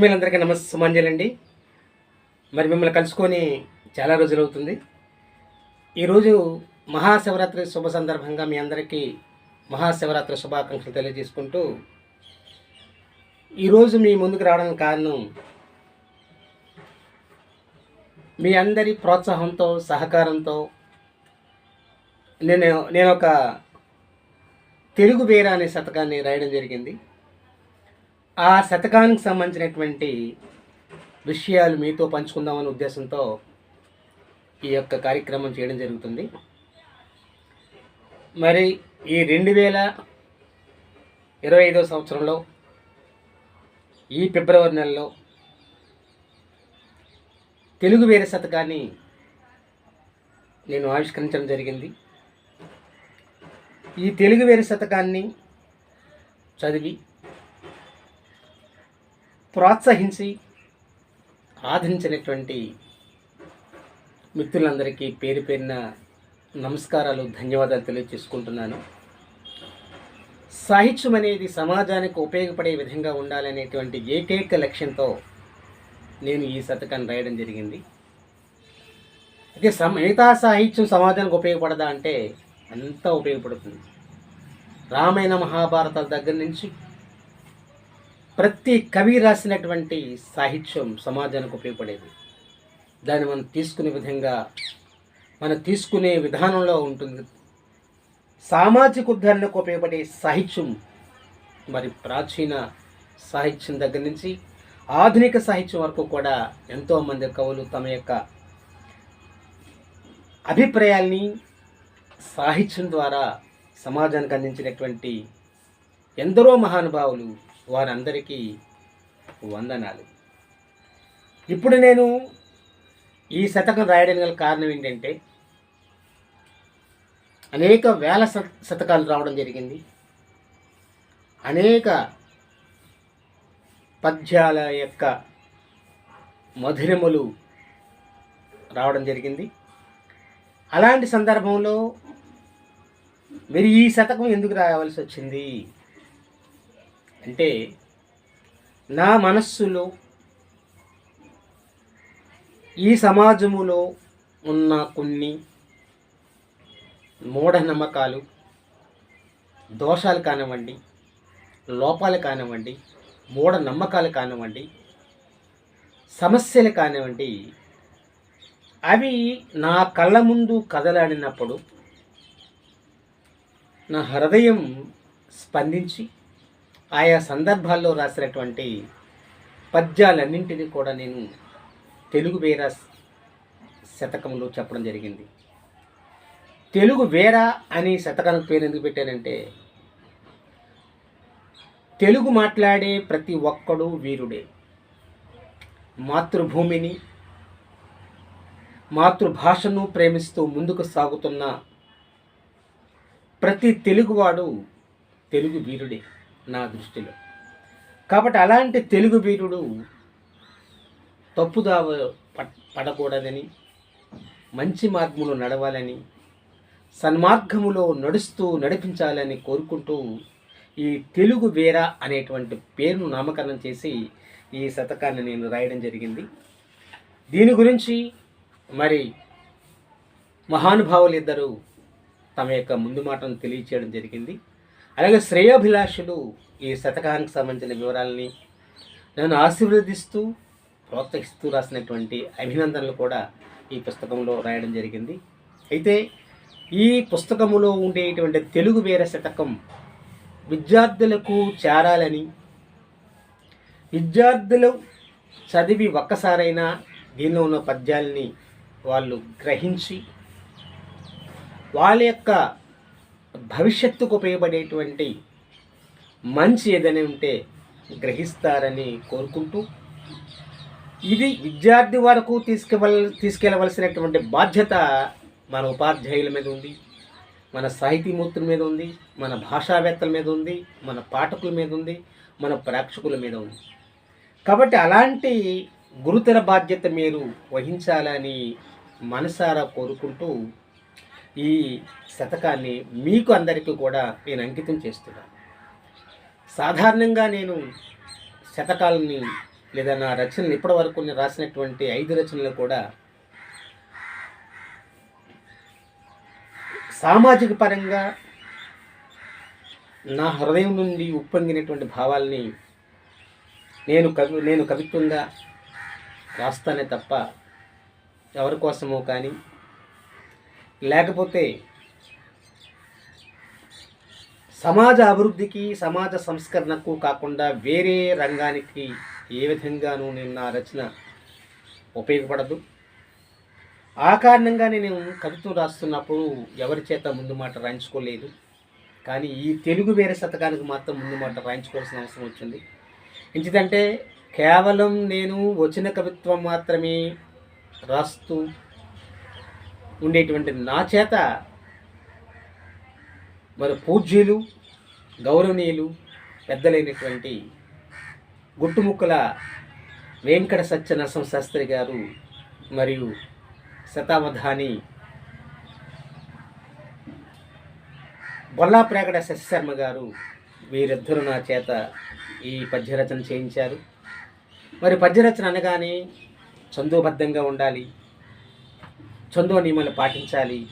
మీరందరికీ నమస్తే సుమాంజలండి మరి మిమ్మల్ని కలుసుకొని చాలా రోజులు అవుతుంది. ఈరోజు మహాశివరాత్రి శుభ సందర్భంగా మీ అందరికీ మహాశివరాత్రి శుభాకాంక్షలు తెలియజేసుకుంటూ ఈరోజు మీ ముందుకు రావడానికి కారణం మీ అందరి ప్రోత్సాహంతో సహకారంతో నేను నేను ఒక తెలుగు బేర అనే శతకాన్ని రాయడం జరిగింది. ఆ శతకానికి సంబంధించినటువంటి విషయాలు మీతో పంచుకుందామనే ఉద్దేశంతో ఈ యొక్క కార్యక్రమం చేయడం జరుగుతుంది. మరి ఈ రెండు వేల ఇరవై ఐదో సంవత్సరంలో ఈ ఫిబ్రవరి నెలలో తెలుగు వేరే శతకాన్ని నేను ఆవిష్కరించడం జరిగింది. ఈ తెలుగు వేరే శతకాన్ని చదివి ప్రోత్సహించి ఆదరించినటువంటి మిత్రులందరికీ పేరు పేరిన నమస్కారాలు ధన్యవాదాలు తెలియజేసుకుంటున్నాను సాహిత్యం అనేది సమాజానికి ఉపయోగపడే విధంగా ఉండాలనేటువంటి ఏకైక లక్ష్యంతో నేను ఈ శతకాన్ని రాయడం జరిగింది. అయితే సమ మిగతా సాహిత్యం సమాజానికి ఉపయోగపడదా అంటే అంతా ఉపయోగపడుతుంది. రామాయణ మహాభారతాల దగ్గర నుంచి ప్రతి కవి రాసినటువంటి సాహిత్యం సమాజానికి ఉపయోగపడేది. దాన్ని మనం తీసుకునే విధంగా మనం తీసుకునే విధానంలో ఉంటుంది. సామాజిక ఉద్ధరణకు ఉపయోగపడే సాహిత్యం మరి ప్రాచీన సాహిత్యం దగ్గర నుంచి ఆధునిక సాహిత్యం వరకు కూడా ఎంతోమంది కవులు తమ యొక్క అభిప్రాయాల్ని సాహిత్యం ద్వారా సమాజానికి అందించినటువంటి ఎందరో మహానుభావులు వారందరికీ వందనాలు. ఇప్పుడు నేను ఈ శతకం రాయడానికి గల కారణం ఏంటంటే అనేక వేల శత శతకాలు రావడం జరిగింది. అనేక పద్యాల యొక్క మధురములు రావడం జరిగింది. అలాంటి సందర్భంలో మీరు ఈ శతకం ఎందుకు రావాల్సి వచ్చింది? అంటే నా మనస్సులో ఈ సమాజములో ఉన్న కొన్ని మూఢనమ్మకాలు దోషాలు కానివ్వండి లోపాలు కానివ్వండి మూఢనమ్మకాలు కానివ్వండి సమస్యలు కానివ్వండి అవి నా కళ్ళ ముందు కదలాడినప్పుడు నా హృదయం స్పందించి ఆయా సందర్భాల్లో రాసినటువంటి పద్యాలన్నింటినీ కూడా నేను తెలుగు వేర శతకంలో చెప్పడం జరిగింది. తెలుగు వేర అనే శతకానికి పేరు ఎందుకు పెట్టానంటే తెలుగు మాట్లాడే ప్రతి ఒక్కడు వీరుడే. మాతృభూమిని మాతృభాషను ప్రేమిస్తూ ముందుకు సాగుతున్న ప్రతి తెలుగువాడు తెలుగు వీరుడే. నా దృష్టిలో. కాబట్టి అలాంటి తెలుగు వీరుడు తప్పుదావ ప- పడకూడదని మంచి మార్గములో నడవాలని సన్మార్గములో నడుస్తూ నడిపించాలని కోరుకుంటూ ఈ తెలుగు వీర అనేటువంటి పేరును నామకరణం చేసి ఈ శతకాన్ని నేను రాయడం జరిగింది. దీని గురించి మరి మహానుభావులు ఇద్దరు తమ యొక్క ముందు మాటను తెలియచేయడం జరిగింది. అలాగే శ్రేయోభిలాషులు ఈ శతకానికి సంబంధించిన వివరాలని నన్ను ఆశీర్వదిస్తూ ప్రోత్సహిస్తూ రాసినటువంటి అభినందనలు కూడా ఈ పుస్తకంలో రాయడం జరిగింది. అయితే ఈ పుస్తకములో ఉండేటువంటి తెలుగు వీర శతకం విద్యార్థులకు చేరాలని విద్యార్థులు చదివి ఒక్కసారైనా దీనిలో ఉన్న పద్యాలని వాళ్ళు గ్రహించి వాళ్ళ యొక్క భవిష్యత్తుకు ఉపయోగపడేటువంటి మంచి ఏదైనా ఉంటే గ్రహిస్తారని కోరుకుంటూ ఇది విద్యార్థి వరకు తీసుకెవల్ తీసుకెళ్ళవలసినటువంటి బాధ్యత మన ఉపాధ్యాయుల మీద ఉంది. మన సాహితీమూర్తుల మీద ఉంది. మన భాషావేత్తల మీద ఉంది. మన పాఠకుల మీద ఉంది. మన ప్రేక్షకుల మీద ఉంది. కాబట్టి అలాంటి గురుతర బాధ్యత మీరు వహించాలని మనసారా కోరుకుంటూ ఈ శతకాన్ని మీకు అందరికీ కూడా నేను అంకితం చేస్తున్నాను సాధారణంగా నేను శతకాలని లేదా నా రచనలు ఇప్పటి వరకు నేను రాసినటువంటి ఐదు రచనలు కూడా సామాజిక పరంగా నా హృదయం నుండి ఉప్పొంగినటువంటి భావాల్ని నేను కవి నేను కవిత్వంగా రాస్తానే తప్ప ఎవరి కోసమో కానీ లేకపోతే సమాజ అభివృద్ధికి సమాజ సంస్కరణకు కాకుండా వేరే రంగానికి ఏ విధంగానూ నేను నా రచన ఉపయోగపడదు. ఆ కారణంగా నేను కవిత్వం రాస్తున్నప్పుడు ఎవరి చేత ముందు మాట రాయించుకోలేదు. కానీ ఈ తెలుగు వేరే శతకానికి మాత్రం ముందు మాట రాయించుకోవాల్సిన అవసరం వచ్చింది. ఎందుకంటే కేవలం నేను వచ్చిన కవిత్వం మాత్రమే రాస్తూ ఉండేటువంటి నా చేత మరి పూజ్యులు గౌరవనీయులు పెద్దలైనటువంటి గుట్టుముక్కల వెంకట సత్యనరసింహ శాస్త్రి గారు మరియు శతావధాని బొల్లా ప్రేగడ శశిశర్మ గారు వీరిద్దరు నా చేత ఈ పద్యరచన చేయించారు. మరి పద్యరచన అనగానే చందోబద్ధంగా ఉండాలి. చందో నియమాలు పాటించాలి.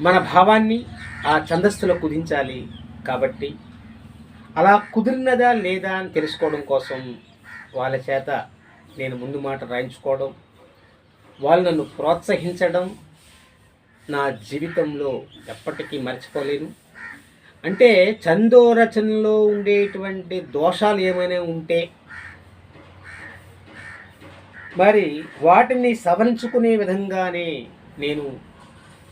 మన భావాన్ని ఆ ఛందస్సులో కుదించాలి కాబట్టి అలా కుదిరినదా లేదా అని తెలుసుకోవడం కోసం వాళ్ళ చేత నేను ముందు మాట రాయించుకోవడం వాళ్ళు నన్ను ప్రోత్సహించడం నా జీవితంలో ఎప్పటికీ మర్చిపోలేను. అంటే చందో రచనలో ఉండేటువంటి దోషాలు ఏమైనా ఉంటే మరి వాటిని సవరించుకునే విధంగానే నేను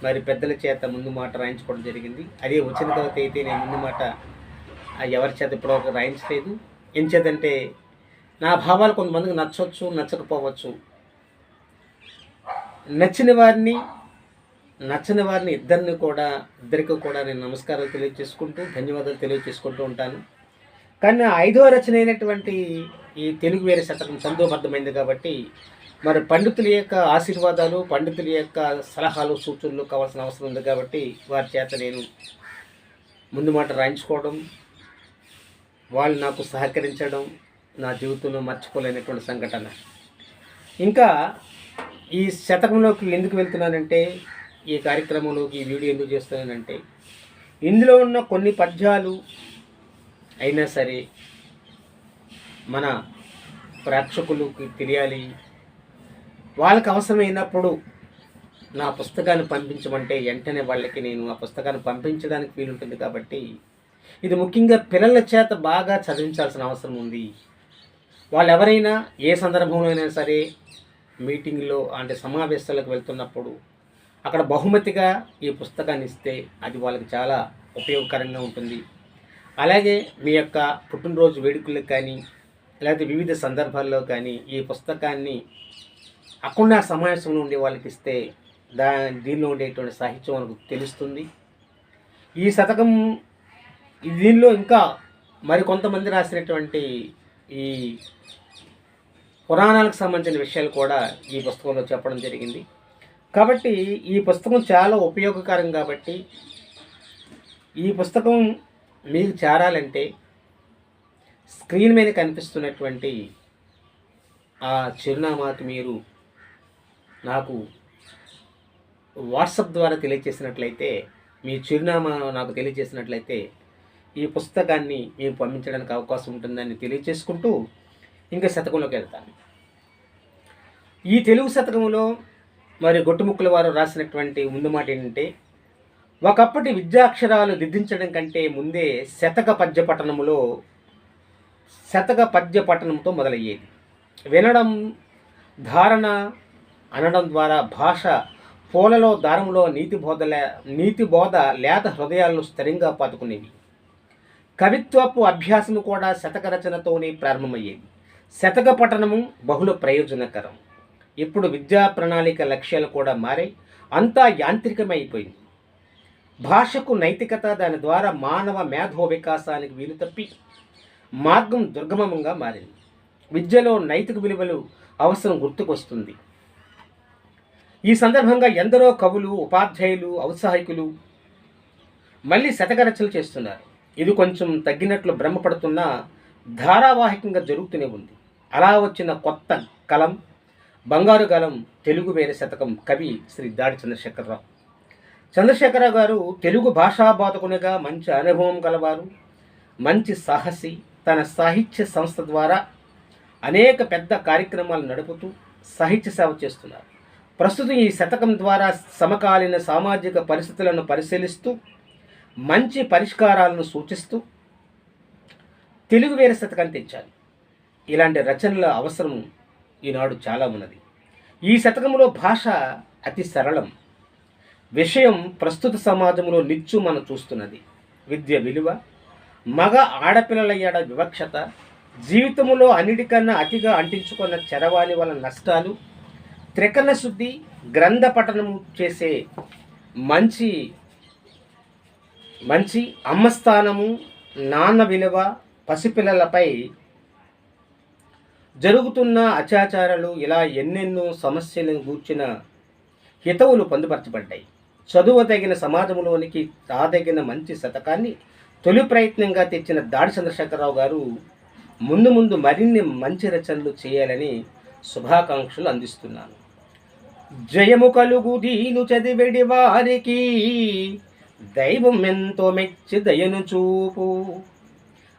మరి పెద్దల చేత ముందు మాట రాయించుకోవడం జరిగింది. అదే వచ్చిన తర్వాత అయితే నేను ముందు మాట ఎవరి చేత ఇప్పటివరకు రాయించలేదు. ఏం చేతంటే నా భావాలు కొంతమందికి నచ్చవచ్చు నచ్చకపోవచ్చు. నచ్చిన వారిని నచ్చని వారిని ఇద్దరిని కూడా ఇద్దరికి కూడా నేను నమస్కారాలు తెలియజేసుకుంటూ ధన్యవాదాలు తెలియజేసుకుంటూ ఉంటాను. కానీ ఐదో రచన అయినటువంటి ఈ తెలుగు వేరే శతకం సందోబద్ధమైంది కాబట్టి మరి పండితుల యొక్క ఆశీర్వాదాలు పండితుల యొక్క సలహాలు సూచనలు కావాల్సిన అవసరం ఉంది కాబట్టి వారి చేత నేను ముందు మాట రాయించుకోవడం వాళ్ళు నాకు సహకరించడం నా జీవితంలో మర్చిపోలేనటువంటి సంఘటన. ఇంకా ఈ శతకంలోకి ఎందుకు వెళ్తున్నానంటే ఈ కార్యక్రమంలోకి ఈ వీడియో ఎందుకు చేస్తున్నానంటే ఇందులో ఉన్న కొన్ని పద్యాలు అయినా సరే మన ప్రేక్షకులకు తెలియాలి. వాళ్ళకి అవసరమైనప్పుడు నా పుస్తకాన్ని పంపించమంటే వెంటనే వాళ్ళకి నేను ఆ పుస్తకాన్ని పంపించడానికి వీలుంటుంది కాబట్టి ఇది ముఖ్యంగా పిల్లల చేత బాగా చదివించాల్సిన అవసరం ఉంది. వాళ్ళు ఎవరైనా ఏ సందర్భంలో అయినా సరే మీటింగ్లో అంటే సమావేశాలకు వెళ్తున్నప్పుడు అక్కడ బహుమతిగా ఈ పుస్తకాన్ని ఇస్తే అది వాళ్ళకి చాలా ఉపయోగకరంగా ఉంటుంది. అలాగే మీ యొక్క పుట్టినరోజు వేడుకలకు కానీ లేకపోతే వివిధ సందర్భాల్లో కానీ ఈ పుస్తకాన్ని అకుండా సమావేశంలో ఉండే వాళ్ళకి ఇస్తే దా దీనిలో ఉండేటువంటి సాహిత్యం మనకు తెలుస్తుంది. ఈ శతకం దీనిలో ఇంకా మరి కొంతమంది రాసినటువంటి ఈ పురాణాలకు సంబంధించిన విషయాలు కూడా ఈ పుస్తకంలో చెప్పడం జరిగింది. కాబట్టి ఈ పుస్తకం చాలా ఉపయోగకరం కాబట్టి ఈ పుస్తకం మీకు చేరాలంటే స్క్రీన్ మీద కనిపిస్తున్నటువంటి ఆ చిరునామాకి మీరు నాకు వాట్సాప్ ద్వారా తెలియజేసినట్లయితే మీ చిరునామా నాకు తెలియజేసినట్లయితే ఈ పుస్తకాన్ని మేము పంపించడానికి అవకాశం ఉంటుందని తెలియజేసుకుంటూ ఇంకా శతకంలోకి వెళ్తాను. ఈ తెలుగు శతకంలో మరి గొట్టుముక్కుల వారు రాసినటువంటి ముందు మాట ఏంటంటే ఒకప్పటి విద్యాక్షరాలు దిద్దించడం కంటే ముందే శతక పద్య పఠనములో శతక పద్య పఠనంతో మొదలయ్యేది. వినడం ధారణ అనడం ద్వారా భాష పూలలో దారంలో నీతి బోధ నీతి బోధ లేత హృదయాలను స్థిరంగా పాతుకునేవి. కవిత్వపు అభ్యాసము కూడా శతక రచనతోనే ప్రారంభమయ్యేది. శతక పఠనము బహుళ ప్రయోజనకరం. ఇప్పుడు విద్యా ప్రణాళిక లక్ష్యాలు కూడా మారాయి. అంతా యాంత్రికమైపోయింది. భాషకు నైతికత దాని ద్వారా మానవ మేధో వికాసానికి వీలు తప్పి మార్గం దుర్గమంగా మారింది. విద్యలో నైతిక విలువలు అవసరం గుర్తుకొస్తుంది. ఈ సందర్భంగా ఎందరో కవులు ఉపాధ్యాయులు ఔత్సాహికులు మళ్ళీ శతక రచనలు చేస్తున్నారు. ఇది కొంచెం తగ్గినట్లు భ్రమపడుతున్నా ధారావాహికంగా జరుగుతూనే ఉంది. అలా వచ్చిన కొత్త కలం బంగారు కలం తెలుగు వేరే శతకం కవి శ్రీ దాడి చంద్రశేఖరరావు చంద్రశేఖర గారు తెలుగు భాషా బాధకునిగా మంచి అనుభవం గలవారు మంచి సాహసి తన సాహిత్య సంస్థ ద్వారా అనేక పెద్ద కార్యక్రమాలు నడుపుతూ సాహిత్య సేవ చేస్తున్నారు. ప్రస్తుతం ఈ శతకం ద్వారా సమకాలీన సామాజిక పరిస్థితులను పరిశీలిస్తూ మంచి పరిష్కారాలను సూచిస్తూ తెలుగు వేరే శతకాన్ని తెచ్చారు. ఇలాంటి రచనల అవసరం ఈనాడు చాలా ఉన్నది. ఈ శతకంలో భాష అతి సరళం. విషయం ప్రస్తుత సమాజంలో నిత్యం మనం చూస్తున్నది. విద్య విలువ మగ ఆడపిల్లల ఏడ వివక్షత జీవితంలో అన్నిటికన్నా అతిగా అంటించుకున్న చరవాణి వల్ల నష్టాలు త్రికరణ శుద్ధి గ్రంథ పఠనం చేసే మంచి మంచి అమ్మస్థానము నాన్న విలువ పసిపిల్లలపై జరుగుతున్న అత్యాచారాలు ఇలా ఎన్నెన్నో సమస్యలను గూర్చిన హితవులు పొందుపరచబడ్డాయి. చదువు తగిన సమాజంలోనికి రాదగిన మంచి శతకాన్ని తొలి ప్రయత్నంగా తెచ్చిన దాడి చంద్రశేఖరరావు గారు ముందు ముందు మరిన్ని మంచి రచనలు చేయాలని శుభాకాంక్షలు అందిస్తున్నాను. జయము కలుగు దీను చదివెడి వారికి దైవం ఎంతో మెచ్చి దయను చూపు.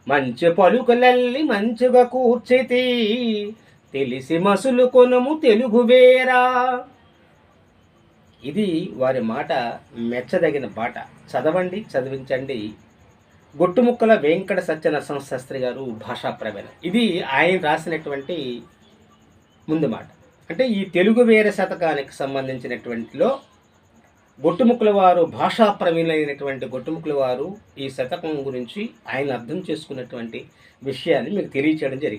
మంచి పలుకులల్లి మంచిగా కూర్చితి తెలిసి మసులు కొనుము తెలుగు వేరా. ఇది వారి మాట మెచ్చదగిన బాట. చదవండి చదివించండి. గొట్టుముక్కల వెంకట సత్యనరసింహ శాస్త్రి గారు భాషా ప్రవీణ. ఇది ఆయన రాసినటువంటి ముందు మాట. అంటే ఈ తెలుగు వేరే శతకానికి సంబంధించినటువంటిలో గొట్టుముక్కుల వారు భాషా ప్రవీణులైనటువంటి గొట్టుముక్కుల వారు ఈ శతకం గురించి ఆయన అర్థం చేసుకున్నటువంటి విషయాన్ని మీకు తెలియచేయడం జరిగింది.